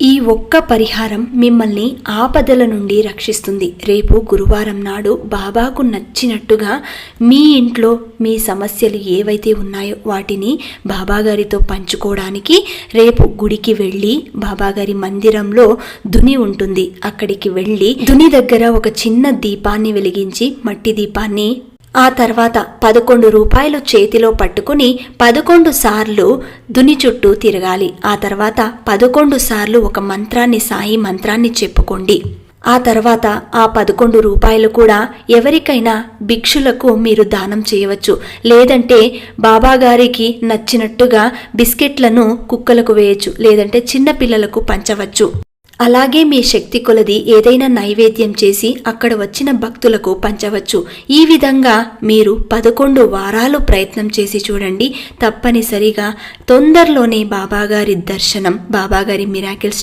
ఈ ఒక్క పరిహారం మిమ్మల్ని ఆపదల నుండి రక్షిస్తుంది. రేపు గురువారం నాడు బాబాకు నచ్చినట్టుగా మీ ఇంట్లో మీ సమస్యలు ఏవైతే ఉన్నాయో వాటిని బాబాగారితో పంచుకోవడానికి రేపు గుడికి వెళ్ళి బాబాగారి మందిరంలో దుని ఉంటుంది. అక్కడికి వెళ్ళి దుని దగ్గర ఒక చిన్న దీపాన్ని వెలిగించి మట్టి దీపాన్ని ఆ తర్వాత పదకొండు రూపాయలు చేతిలో పట్టుకుని పదకొండు సార్లు దుని చుట్టూ తిరగాలి. ఆ తర్వాత పదకొండు సార్లు ఒక మంత్రాన్ని సాయి మంత్రాన్ని చెప్పుకోండి. ఆ తర్వాత ఆ పదకొండు రూపాయలు కూడా ఎవరికైనా భిక్షులకు మీరు దానం చేయవచ్చు. లేదంటే బాబాగారికి నచ్చినట్టుగా బిస్కెట్లను కుక్కలకు వేయచ్చు. లేదంటే చిన్న పిల్లలకు పంచవచ్చు. అలాగే మీ శక్తి కొలది ఏదైనా నైవేద్యం చేసి అక్కడ వచ్చిన భక్తులకు పంచవచ్చు. ఈ విధంగా మీరు పదకొండు వారాలు ప్రయత్నం చేసి చూడండి. తప్పనిసరిగా తొందరలోనే బాబాగారి దర్శనం బాబాగారి మిరాకిల్స్